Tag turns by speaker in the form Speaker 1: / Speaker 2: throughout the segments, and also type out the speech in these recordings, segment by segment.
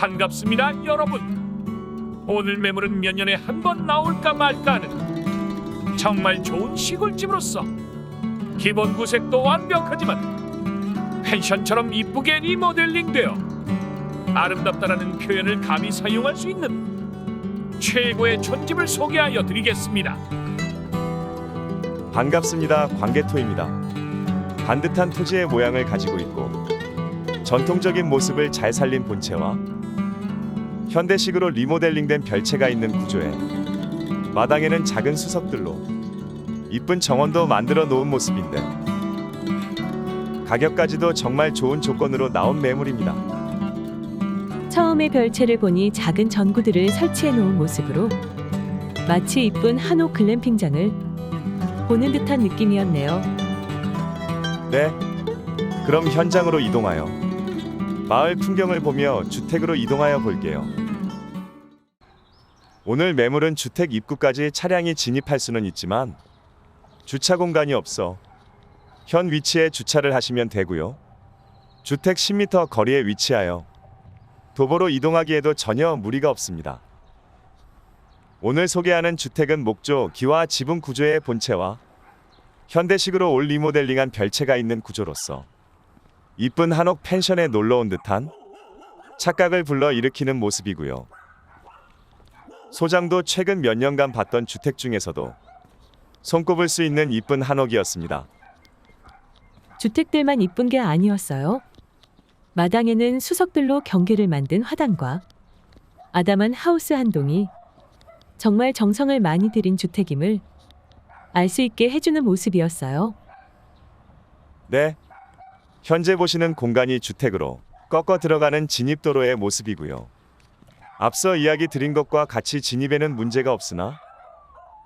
Speaker 1: 반갑습니다, 여러분. 오늘 매물은 몇 년에 한 번 나올까 말까 하는 정말 좋은 시골집으로서 기본 구색도 완벽하지만 펜션처럼 이쁘게 리모델링되어 아름답다라는 표현을 감히 사용할 수 있는 최고의 촌집을 소개하여 드리겠습니다.
Speaker 2: 반갑습니다. 광개토입니다. 반듯한 토지의 모양을 가지고 있고 전통적인 모습을 잘 살린 본체와 현대식으로 리모델링된 별채가 있는 구조에 마당에는 작은 수석들로 이쁜 정원도 만들어 놓은 모습인데 가격까지도 정말 좋은 조건으로 나온 매물입니다.
Speaker 3: 처음에 별채를 보니 작은 전구들을 설치해 놓은 모습으로 마치 이쁜 한옥 글램핑장을 보는 듯한 느낌이었네요.
Speaker 2: 네. 그럼 현장으로 이동하여 마을 풍경을 보며 주택으로 이동하여 볼게요. 오늘 매물은 주택 입구까지 차량이 진입할 수는 있지만 주차 공간이 없어 현 위치에 주차를 하시면 되고요. 주택 10m 거리에 위치하여 도보로 이동하기에도 전혀 무리가 없습니다. 오늘 소개하는 주택은 목조 기와 지붕 구조의 본체와 현대식으로 올 리모델링한 별채가 있는 구조로서 이쁜 한옥 펜션에 놀러 온 듯한 착각을 불러 일으키는 모습이고요. 소장도 최근 몇 년간 봤던 주택 중에서도 손꼽을 수 있는 이쁜 한옥이었습니다.
Speaker 3: 주택들만 이쁜 게 아니었어요. 마당에는 수석들로 경계를 만든 화단과 아담한 하우스 한 동이 정말 정성을 많이 들인 주택임을 알 수 있게 해주는 모습이었어요.
Speaker 2: 네. 현재 보시는 공간이 주택으로 꺾어 들어가는 진입도로의 모습이고요. 앞서 이야기 드린 것과 같이 진입에는 문제가 없으나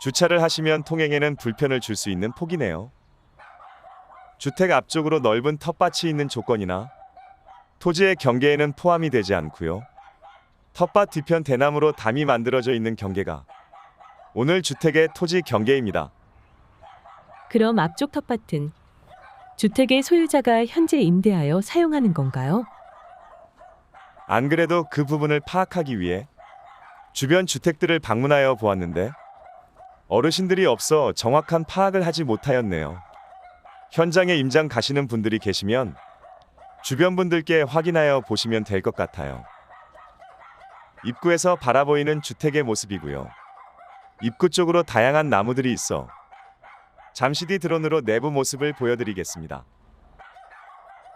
Speaker 2: 주차를 하시면 통행에는 불편을 줄 수 있는 폭이네요. 주택 앞쪽으로 넓은 텃밭이 있는 조건이나 토지의 경계에는 포함이 되지 않고요. 텃밭 뒤편 대나무로 담이 만들어져 있는 경계가 오늘 주택의 토지 경계입니다.
Speaker 3: 그럼 앞쪽 텃밭은 주택의 소유자가 현재 임대하여 사용하는 건가요?
Speaker 2: 안 그래도 그 부분을 파악하기 위해 주변 주택들을 방문하여 보았는데 어르신들이 없어 정확한 파악을 하지 못하였네요. 현장에 임장 가시는 분들이 계시면 주변 분들께 확인하여 보시면 될 것 같아요. 입구에서 바라보이는 주택의 모습이고요. 입구 쪽으로 다양한 나무들이 있어 잠시 뒤 드론으로 내부 모습을 보여드리겠습니다.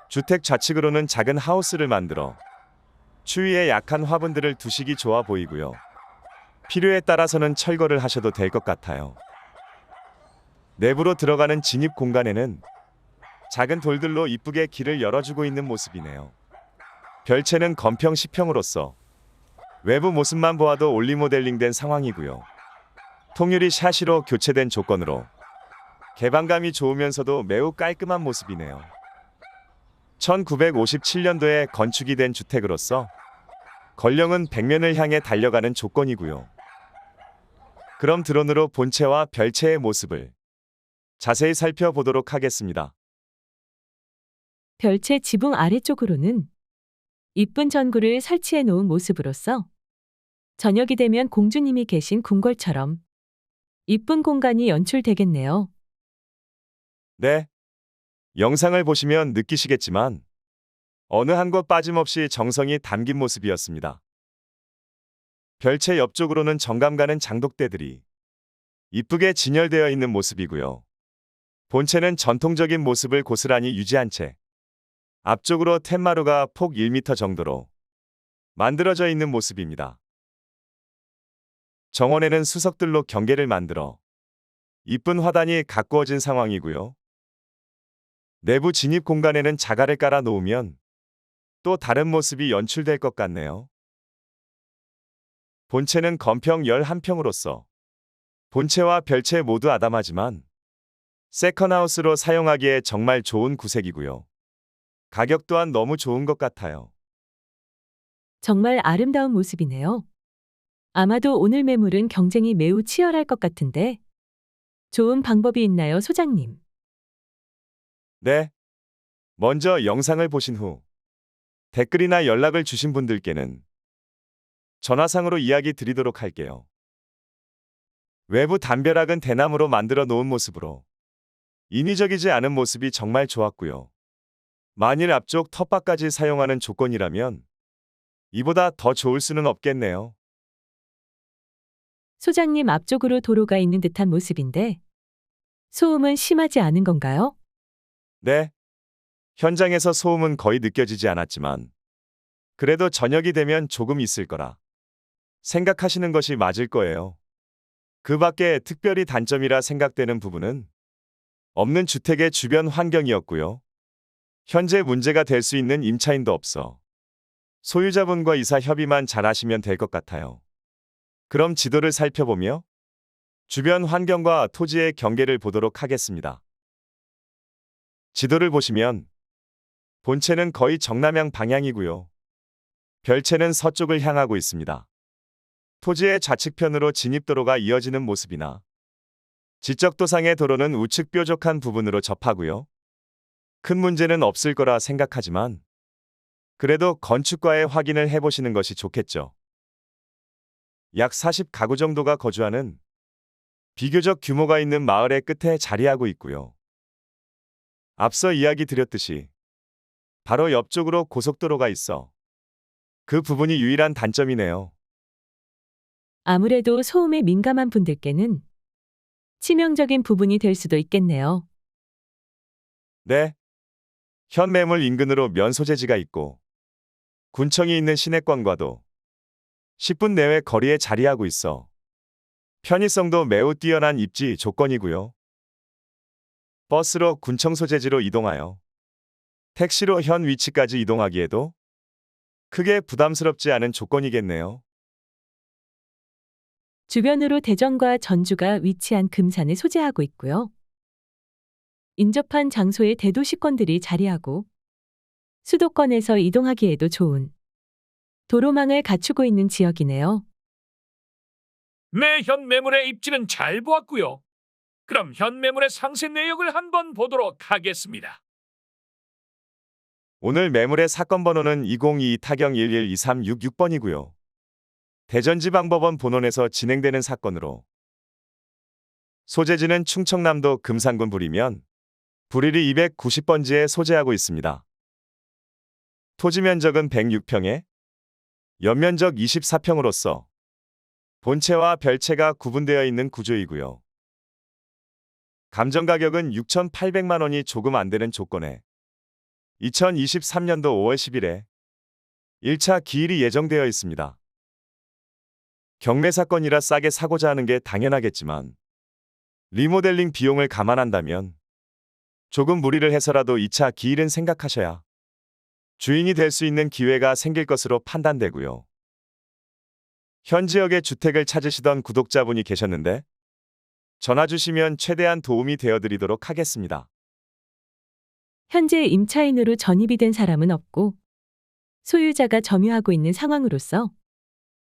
Speaker 2: 주택 좌측으로는 작은 하우스를 만들어 추위에 약한 화분들을 두시기 좋아 보이고요. 필요에 따라서는 철거를 하셔도 될 것 같아요. 내부로 들어가는 진입 공간에는 작은 돌들로 이쁘게 길을 열어주고 있는 모습이네요. 별채는 건평 10평으로서 외부 모습만 보아도 올리 모델링된 상황이고요. 통유리 샤시로 교체된 조건으로 개방감이 좋으면서도 매우 깔끔한 모습이네요. 1957년도에 건축이 된 주택으로서 건령은 백면을 향해 달려가는 조건이고요. 그럼 드론으로 본체와 별채의 모습을 자세히 살펴보도록 하겠습니다.
Speaker 3: 별채 지붕 아래쪽으로는 이쁜 전구를 설치해 놓은 모습으로서 저녁이 되면 공주님이 계신 궁궐처럼 이쁜 공간이 연출되겠네요.
Speaker 2: 네. 영상을 보시면 느끼시겠지만 어느 한곳 빠짐없이 정성이 담긴 모습이었습니다. 별채 옆쪽으로는 정감 가는 장독대들이 이쁘게 진열되어 있는 모습이고요. 본체는 전통적인 모습을 고스란히 유지한 채 앞쪽으로 텐마루가 폭 1m 정도로 만들어져 있는 모습입니다. 정원에는 수석들로 경계를 만들어 이쁜 화단이 가꾸어진 상황이고요. 내부 진입 공간에는 자갈을 깔아 놓으면 또 다른 모습이 연출될 것 같네요. 본체는 건평 11평으로서 본체와 별채 모두 아담하지만 세컨하우스로 사용하기에 정말 좋은 구색이고요. 가격 또한 너무 좋은 것 같아요.
Speaker 3: 정말 아름다운 모습이네요. 아마도 오늘 매물은 경쟁이 매우 치열할 것 같은데 좋은 방법이 있나요, 소장님?
Speaker 2: 네. 먼저 영상을 보신 후 댓글이나 연락을 주신 분들께는 전화상으로 이야기 드리도록 할게요. 외부 담벼락은 대나무로 만들어 놓은 모습으로 인위적이지 않은 모습이 정말 좋았고요. 만일 앞쪽 텃밭까지 사용하는 조건이라면 이보다 더 좋을 수는 없겠네요.
Speaker 3: 소장님 앞쪽으로 도로가 있는 듯한 모습인데 소음은 심하지 않은 건가요?
Speaker 2: 네. 현장에서 소음은 거의 느껴지지 않았지만 그래도 저녁이 되면 조금 있을 거라 생각하시는 것이 맞을 거예요. 그 밖에 특별히 단점이라 생각되는 부분은 없는 주택의 주변 환경이었고요. 현재 문제가 될 수 있는 임차인도 없어 소유자분과 이사 협의만 잘 하시면 될 것 같아요. 그럼 지도를 살펴보며 주변 환경과 토지의 경계를 보도록 하겠습니다. 지도를 보시면 본체는 거의 정남향 방향이고요. 별채는 서쪽을 향하고 있습니다. 토지의 좌측편으로 진입도로가 이어지는 모습이나 지적도상의 도로는 우측 뾰족한 부분으로 접하고요. 큰 문제는 없을 거라 생각하지만 그래도 건축과의 확인을 해보시는 것이 좋겠죠. 약 40가구 정도가 거주하는 비교적 규모가 있는 마을의 끝에 자리하고 있고요. 앞서 이야기 드렸듯이 바로 옆쪽으로 고속도로가 있어 그 부분이 유일한 단점이네요.
Speaker 3: 아무래도 소음에 민감한 분들께는 치명적인 부분이 될 수도 있겠네요.
Speaker 2: 네. 현 매물 인근으로 면소재지가 있고 군청이 있는 시내권과도 10분 내외 거리에 자리하고 있어 편의성도 매우 뛰어난 입지 조건이고요. 버스로 군청 소재지로 이동하여 택시로 현 위치까지 이동하기에도 크게 부담스럽지 않은 조건이겠네요.
Speaker 3: 주변으로 대전과 전주가 위치한 금산을 소재하고 있고요. 인접한 장소에 대도시권들이 자리하고 수도권에서 이동하기에도 좋은 도로망을 갖추고 있는 지역이네요.
Speaker 1: 내현 매물의 입지는 잘 보았고요. 그럼 현 매물의 상세 내역을 한번 보도록 하겠습니다.
Speaker 2: 오늘 매물의 사건 번호는 2022 타경 112366번이고요. 대전지방법원 본원에서 진행되는 사건으로 소재지는 충청남도 금산군 불이면 불일이 290번지에 소재하고 있습니다. 토지 면적은 106평에 연면적 24평으로서 본체와 별채가 구분되어 있는 구조이고요. 감정 가격은 6,800만 원이 조금 안 되는 조건에 2023년도 5월 10일에 1차 기일이 예정되어 있습니다. 경매 사건이라 싸게 사고자 하는 게 당연하겠지만 리모델링 비용을 감안한다면 조금 무리를 해서라도 2차 기일은 생각하셔야 주인이 될 수 있는 기회가 생길 것으로 판단되고요. 현 지역에 주택을 찾으시던 구독자분이 계셨는데 전화 주시면 최대한 도움이 되어 드리도록 하겠습니다.
Speaker 3: 현재 임차인으로 전입이 된 사람은 없고 소유자가 점유하고 있는 상황으로서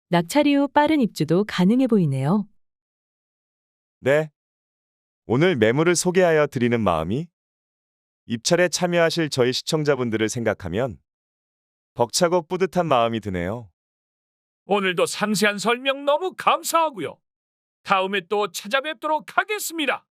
Speaker 3: 낙찰 이후 빠른 입주도 가능해 보이네요.
Speaker 2: 네. 오늘 매물을 소개하여 드리는 마음이 입찰에 참여하실 저희 시청자분들을 생각하면 벅차고 뿌듯한 마음이 드네요.
Speaker 1: 오늘도 상세한 설명 너무 감사하고요. 다음에 또 찾아뵙도록 하겠습니다.